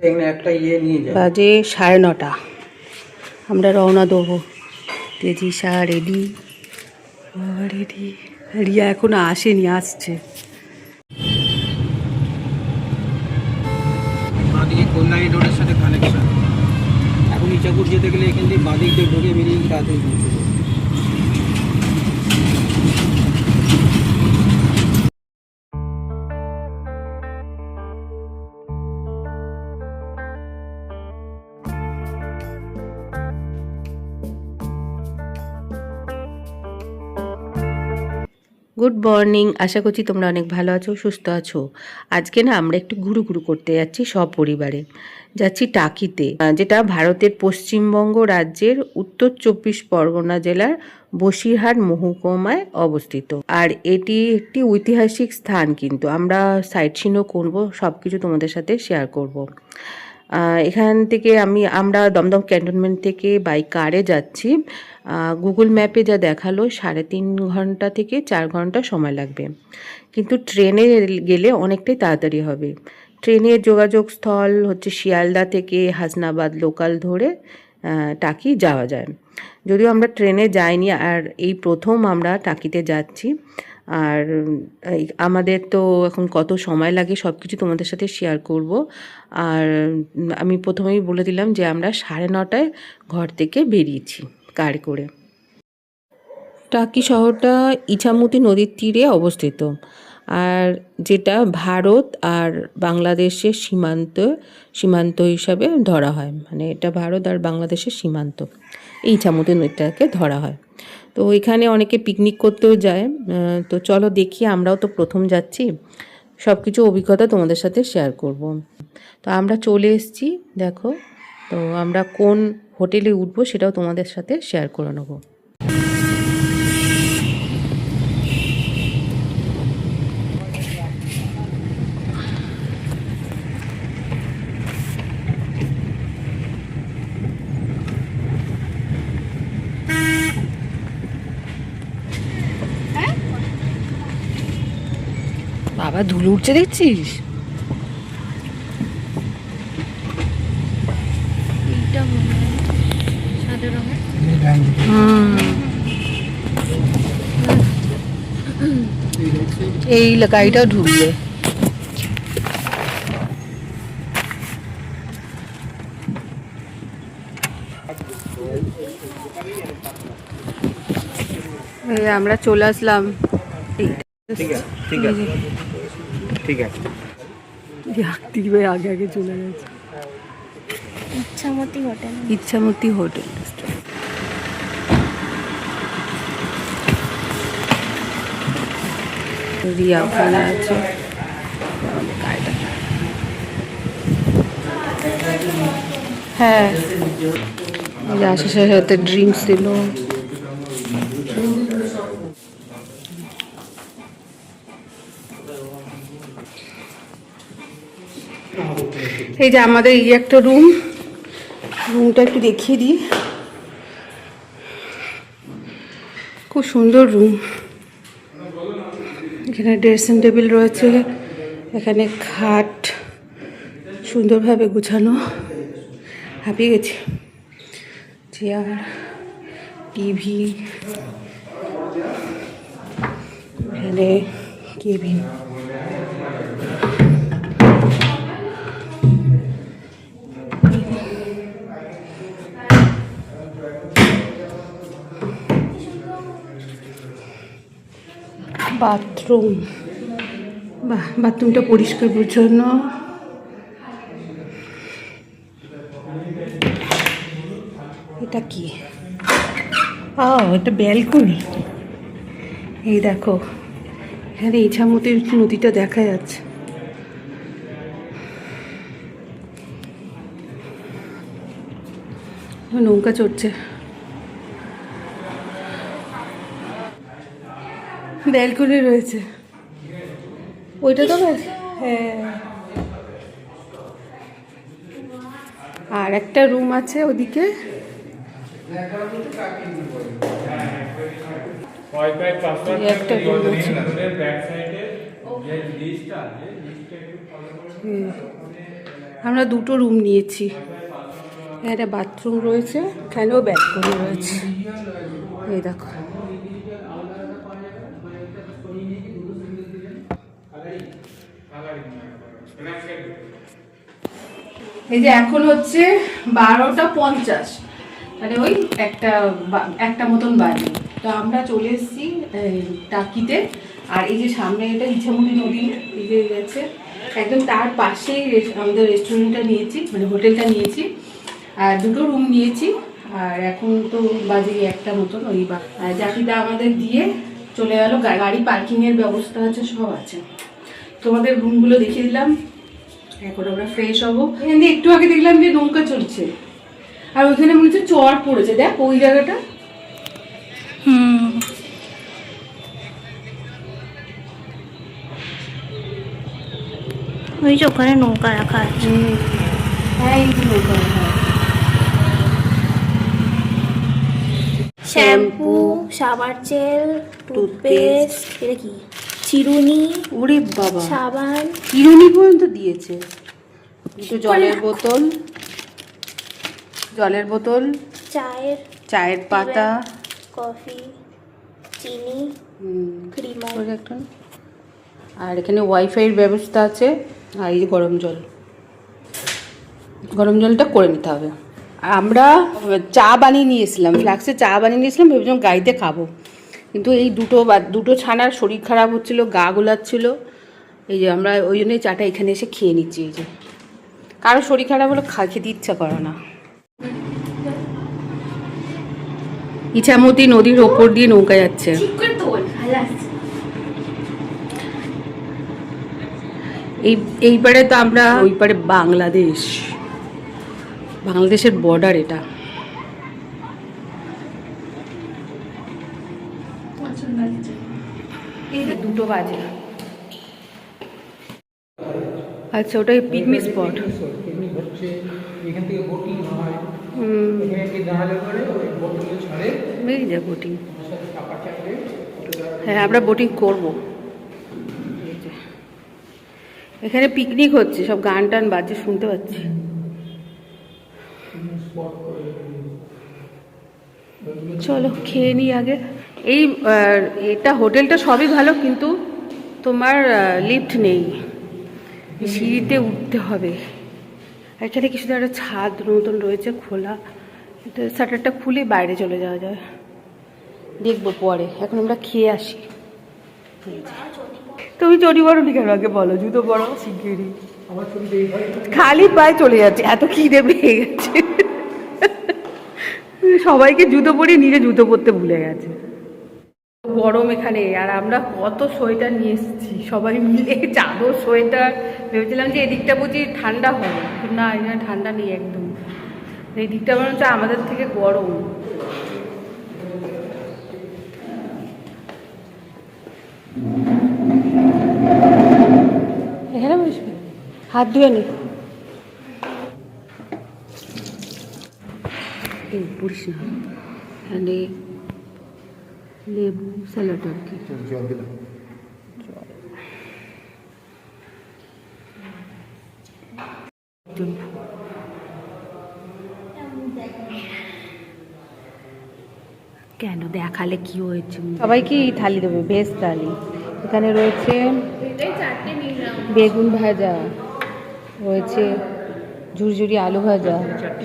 একটা ইয়ে নিয়ে যায় বাজে সাড়ে নটা। আমরা রওনা দেবো। তেজি শাহ রেডি। রেডি। রিয়া এখনও আসেনি আসছে। বাঁদিকে কল্যাণী রোডের সাথে কানেকশন এখন ইচাকুর যেতে গেলে এখান থেকে বাঁদিক দিয়ে ঢুকে বেরিয়ে তাড়াতাড়ি পৌঁছে গুড মর্নিং আশা করছি তোমরা অনেক ভালো আছো, সুস্থ আছো। আজকে না আমরা একটু ঘুরু ঘুরু করতে যাচ্ছি সব পরিবারে। যাচ্ছি টাকিতে যেটা ভারতের পশ্চিমবঙ্গ রাজ্যের উত্তর চব্বিশ পরগনা জেলার বসিরহাট মহকুমায় অবস্থিত। আর এটি একটি ঐতিহাসিক স্থান কিন্তু, আমরা সাইট সিনও করব সব কিছু তোমাদের সাথে শেয়ার করব। এখান থেকে আমি, আমরা দমদম ক্যান্টনমেন্ট থেকে বাই কারে যাচ্ছি। গুগল ম্যাপে যা দেখাল, সাড়ে তিন ঘণ্টা থেকে চার ঘণ্টা সময় লাগবে। কিন্তু ট্রেনে গেলে অনেকটাই তাড়াতাড়ি হবে। ট্রেনের যোগাযোগ স্থল হচ্ছে শিয়ালদা থেকে হাসনাবাদ লোকাল ধরে টাকি যাওয়া যায়। যদিও আমরা ট্রেনে যাইনি, আর এই প্রথম আমরা টাকিতে যাচ্ছি। আর আমাদের তো এখন কত সময় লাগে সব কিছু তোমাদের সাথে শেয়ার করব। আর আমি প্রথমেই বলে দিলাম যে আমরা সাড়ে নটায় ঘর থেকে বেরিয়েছি কার করে। টাকি শহরটা ইছামতি নদীর তীরে অবস্থিত। আর যেটা ভারত আর বাংলাদেশের সীমান্ত সীমান্ত হিসাবে ধরা হয়। মানে এটা ভারত আর বাংলাদেশের সীমান্ত। এই ইছামতি নদীটাকে ধরা হয়। তো এখানে অনেকে পিকনিক করতেও যায়। তো চলো দেখি, আমরাও তো প্রথম যাচ্ছি। সব কিছু অভিজ্ঞতা তোমাদের সাথে শেয়ার করব। তো আমরা চলে এসছি, দেখো। তো আমরা কোন হোটেলে উঠবো সেটাও তোমাদের সাথে শেয়ার করে নেব। বাবা ধুলো উঠছে দেখছিস? এই গাড়িটাও ঢুকবে। এই আমরা চলে আসলাম। ঠিক আছে ঠিক আছে। ঠিক আছে। আগে আগে চলে গেছে। ইচ্ছামতি হোটেল। ইচ্ছামতি হোটেল। রিয়া ওখানে আছে। হ্যাঁ। আশিসের সাথে ড্রিঙ্কস দিল। এই যে আমাদের এই একটা রুম, রুমটা একটু দেখিয়ে দিই। খুব সুন্দর রুম। এখানে ড্রেসিং টেবিল রয়েছে, এখানে খাট সুন্দরভাবে গুছানো। হাঁপিয়ে গেছে। চেয়ার টিভি এখানে কেবিন। বাথরুম। বাহ, বাথরুমটা পরিষ্কার পরিচ্ছন্ন। এটা কি? এটা ব্যালকনি। এই দেখো, এখানে ইছামতির নদীটা দেখা যাচ্ছে। নৌকা চড়ছে। ব্যালকনি রয়েছে। ওইটা তো হ্যাঁ। আর একটা রুম আছে ওদিকে। একটা আছে। আমরা দুটো রুম নিয়েছি। একটা বাথরুম রয়েছে। এখানেও ব্যালকনি রয়েছে। এই দেখো। এই যে এখন হচ্ছে বারোটা পঞ্চাশ। মানে ওই একটা একটা মতন বাজে তো আমরা চলে এসেছি টাকিতে। আর এই যে সামনে এটা ইছামতি নদী এই যে গেছে। একদম তার পাশেই আমাদের রেস্টুরেন্টটা নিয়েছি মানে হোটেলটা নিয়েছি। আর দুটো রুম নিয়েছি। আর এখন তো বাজে একটা মতন ওই বা- আর আমাদের দিয়ে চলে গেল। গাড়ি পার্কিংয়ের ব্যবস্থা আছে, সব আছে। তোমাদের রুমগুলো দেখিয়ে দিলাম। এখন আমরা ফ্রেশ হব। এখান একটু আগে দেখলাম যে নৌকা চলছে। আর ওইখানে মনে হচ্ছে চর পড়েছে। দেখ ওই জায়গাটা। ওই যে ওখানে নৌকা রাখা আছে। হ্যাঁ শ্যাম্পু সাবান জেল টুথপেস্ট এটা কি? চিরুনি ওরে বাবা। সাবান। চিরুনি পর্যন্ত দিয়েছে। দুটো জলের বোতল। জলের বোতল। চায়ের চায়ের পাতা। কফি চিনি একটা। আর এখানে ওয়াইফাইয়ের ব্যবস্থা আছে। আর এই গরম জল। গরম জলটা করে নিতে হবে। আমরা চা বানিয়ে নিয়েছিলাম ফ্লাক্সে চা বানিয়ে নিয়েছিলাম ভেবেছিলাম গাড়িতে খাব। কিন্তু এই দুটো বা- দুটো ছানার শরীর খারাপ হচ্ছিল গা গোলাচ্ছিল। এই যে আমরা ওই জন্যই চাটা এখানে এসে খেয়ে নিচ্ছি এই যে। কারও শরীর খারাপ হলো খা খেতে ইচ্ছা করে না। ইছামতি নদীর ওপর দিয়ে নৌকা যাচ্ছে। এই এই পারে তো আমরা ওই পারে বাংলাদেশ। বাংলাদেশের বর্ডার এটা এই যে দুটো বাজে। আচ্ছা ওটাই পিকনিক স্পট পিকনিক হচ্ছে এখান থেকে বোটিং হয় এখানে একটি দাঁড়ালে পরে ওই ছাড়ে এই যা বোটিং হ্যাঁ আমরা বোটিং করব। এখানে পিকনিক হচ্ছে সব গান টান বাজছে শুনতে পাচ্ছি। চলো খেয়ে নিই আগে। এই এটা হোটেলটা সবই ভালো, কিন্তু তোমার লিফট নেই। সিঁড়িতে উঠতে হবে। এখানে কিছু একটা ছাদ নতুন রয়েছে খোলা। শাটারটা খুলে বাইরে চলে যাওয়া যায়। দেখব পরে। এখন আমরা খেয়ে আসি। তুমি চটি বড় নি কেন? আগে বলো, জুতো বড় হয় খালি পায়ে চলে যাচ্ছে। এত খিদে পেয়ে গেছে। সবাইকে জুতো পরিয়ে নিজে জুতো পরতে ভুলে গেছে। গরম এখানে, আর আমরা কত সোয়েটার নিয়ে এসেছি, সবাই মিলে চাদর, সোয়েটার। ভেবেছিলাম যে এদিকটা বুঝি ঠান্ডা হবে না, এখানে ঠান্ডা নেই একদম। এই দিকটা মনে হচ্ছে আমাদের থেকে গরম। এখানে বসবি? হাত ধুয়ে নি। এই না। লেবু স্যালাড আর কি। জল দিলাম কেন দেখালে কি হয়েছে? সবাইকে এই থালি দেবে ভেজ থালি। এখানে রয়েছে বেগুন ভাজা রয়েছে ঝুরঝুরি আলু ভাজা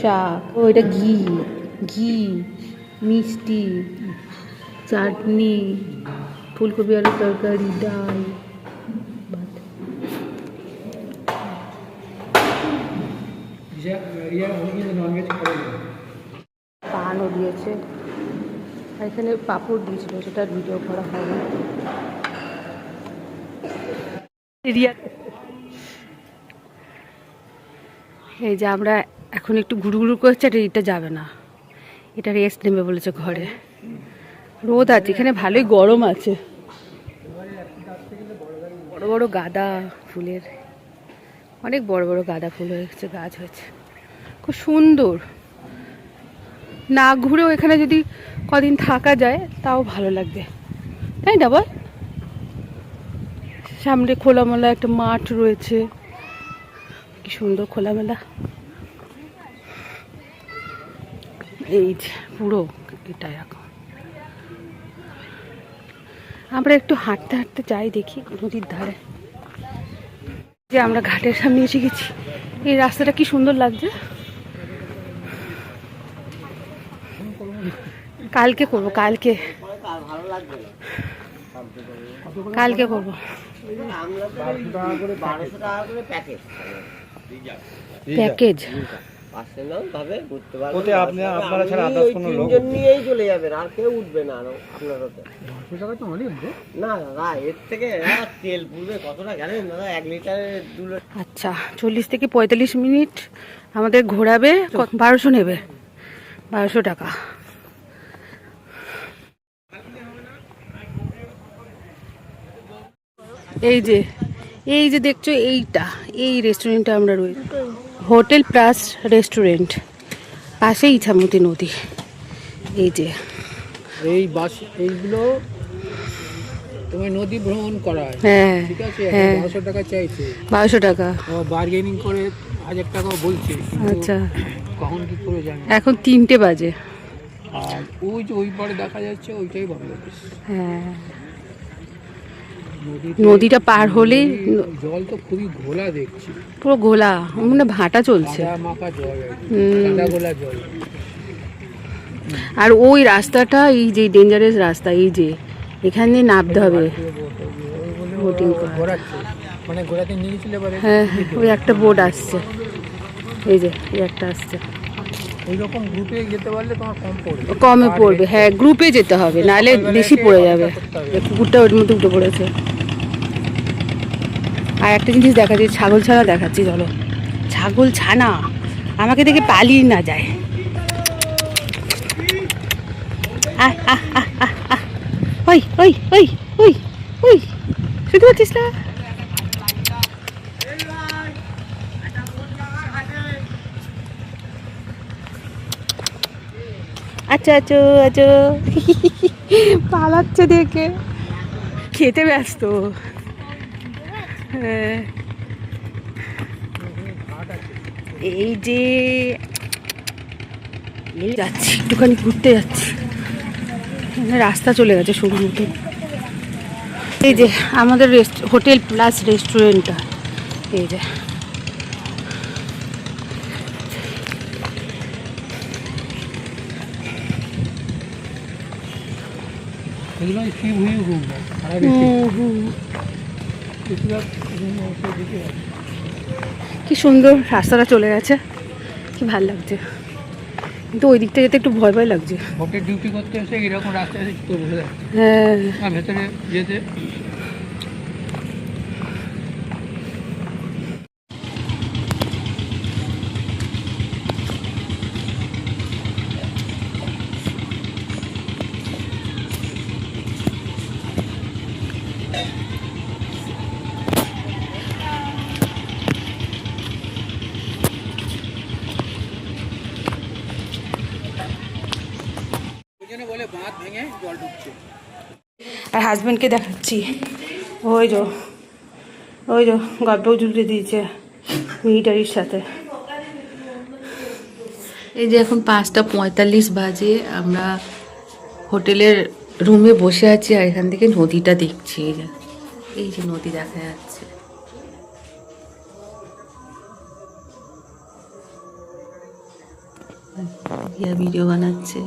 শাক ও এটা ঘি ঘি মিষ্টি। চাটনি, ফুলকপি আলু তরকারি, ডাল পানও দিয়েছে। আর এখানে পাঁপড় দিয়েছিল, সেটা ভিডিও করা হয়নি। এই যে আমরা এখন একটু ঘুরু ঘুরু করছি এটা যাবে না। এটা রেস্ট নেবে বলেছে ঘরে। রোদ আছে, এখানে ভালোই গরম আছে। বড় বড় গাঁদা ফুলের, অনেক বড় বড় গাঁদা ফুল হয়েছে, গাছ হয়েছে। খুব সুন্দর। না ঘুরেও এখানে যদি কদিন থাকা যায়, তাও ভালো লাগবে। তাই না বল? সামনে খোলামেলা একটা মাঠ রয়েছে। কি সুন্দর খোলামেলা। এই যে পুরো এটা এখন। আমরা একটু হাঁটতে হাঁটতে যাই দেখি নদীর ধারে। যে আমরা ঘাটের সামনে এসে গেছি। এই রাস্তাটা কি সুন্দর লাগছে? কালকে করব কালকে। কালকে করব। প্যাকেজ পার্সোনাল ভাবে ঘুরতে পারবেন ওতে আপনি- আপনারা ছাড়া আপনি কোনো তিনজন লোক নিয়েই চলে যাবেন আর কেউ উঠবে না আরও আপনার ওতে। টাকা তো অনেক না দাদা এর থেকে তেল পুড়বে কতটা জানেন দাদা? এক লিটারের দু আচ্ছা চল্লিশ থেকে পঁয়তাল্লিশ মিনিট আমাদের ঘোরাবে বারোশো নেবে। বারোশো টাকা। এই যে এই যে দেখছ এইটা এই রেস্টুরেন্টে আমরা রয়েছি। হোটেল প্লাস রেস্টুরেন্ট পাশে ইছামতি নদী। এই যে। এই বাস এইগুলো তোমার নদী ভ্রমণ করায়। হ্যাঁ ঠিক আছে হ্যাঁ। বারোশো টাকা চাইছে। বারোশো টাকা। বার্গেনিং করে হাজার টাকাও বলছে আচ্ছা। কখন কি করে জানি। এখন তিনটে বাজে। আর ওই যে ওই পারে দেখা যাচ্ছে ওইটাই বাংলাদেশ হ্যাঁ। নদীটা পার নদী- জল তো খুবই ঘোলা দেখছি। পুরো গোলা মানে ভাটা চলছে। আর ওই রাস্তাটা এই যে ডেঞ্জারাস রাস্তা এই যে এখানে নামতে হবে। বোটিং মানে পরে হ্যাঁ হ্যাঁ, ওই একটা বোট আসছে। এই যে এই একটা আসছে। ওই গ্রুপে যেতে পারলে তোমার কম পড়বে। কমে পড়বে হ্যাঁ গ্রুপে যেতে হবে নাহলে বেশি পড়ে যাবে। কুকুরটা ওর মধ্যে উঠে পড়েছে। আর একটা জিনিস দেখাচ্ছি ছাগল ছানা দেখাচ্ছি চলো। ছাগল ছানা আমাকে দেখে পালিয়ে না যায়। ওই ওই ওই ওই ওই শুনতে পাচ্ছিস না? আচ্ছা আচ্ছা আচ্ছা। পালাচ্ছে দেখে। খেতে ব্যস্ত। এই যে যাচ্ছি একটুখানি ঘুরতে যাচ্ছি। রাস্তা চলে গেছে সরু মতন। এই যে আমাদের রেস্ট হোটেল প্লাস রেস্টুরেন্টটা এই যে। হুম, হুম। কি সুন্দর রাস্তাটা চলে গেছে। কি ভালো লাগছে। কিন্তু ওই দিকটা যেতে একটু ভয় ভয় লাগছে। ভোটের ডিউটি করতে এসে এরকম রাস্তায় এসে তো বসে যাচ্ছে। হ্যাঁ। ভেতরে যেতে হাজব্যান্ডকে দেখাচ্ছি। ওই যো ওই যো গল্প জুড়ে দিয়েছে মিলিটারির সাথে। এই যে এখন পাঁচটা পঁয়তাল্লিশ বাজে, আমরা হোটেলের রুমে বসে আছি আর এখান থেকে নদীটা দেখছি। এই যে এই যে নদী দেখা যাচ্ছে। ভিডিও বানাচ্ছে।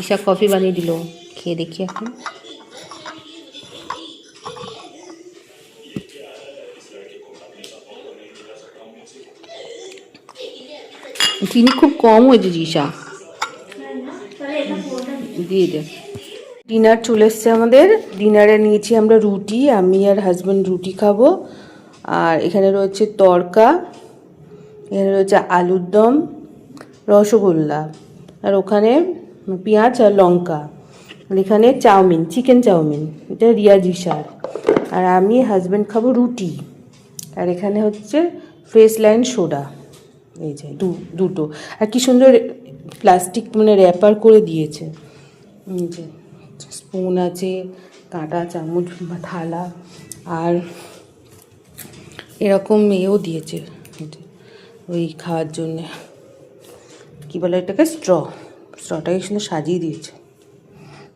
ঈশা কফি বানিয়ে দিল। খেয়ে দেখি এখন। চিনি খুব কম হয়েছে ঈশা দিয়ে দে। ডিনার চলে এসছে আমাদের। ডিনারে নিয়েছি আমরা রুটি। আমি আর হাজব্যান্ড রুটি খাব। আর এখানে রয়েছে তরকা। এখানে রয়েছে আলুর দম। রসগোল্লা। আর ওখানে পেঁয়াজ আর লঙ্কা। এখানে চাউমিন, চিকেন চাউমিন, এটা রিয়া জিসার আর আমি হাজব্যান্ড খাব রুটি। আর এখানে হচ্ছে ফ্রেশ লাইন সোডা এই যে দু, দুটো। আর কি সুন্দর প্লাস্টিক মানে র্যাপার করে দিয়েছে। এই যে স্পুন আছে, কাঁটা, চামচ বা থালা। আর এরকম এও দিয়েছে। ওই খাওয়ার জন্যে। কী বলে এটাকে? স্ট্র স্ট্রটাকে সুন্দর সাজিয়ে দিয়েছে।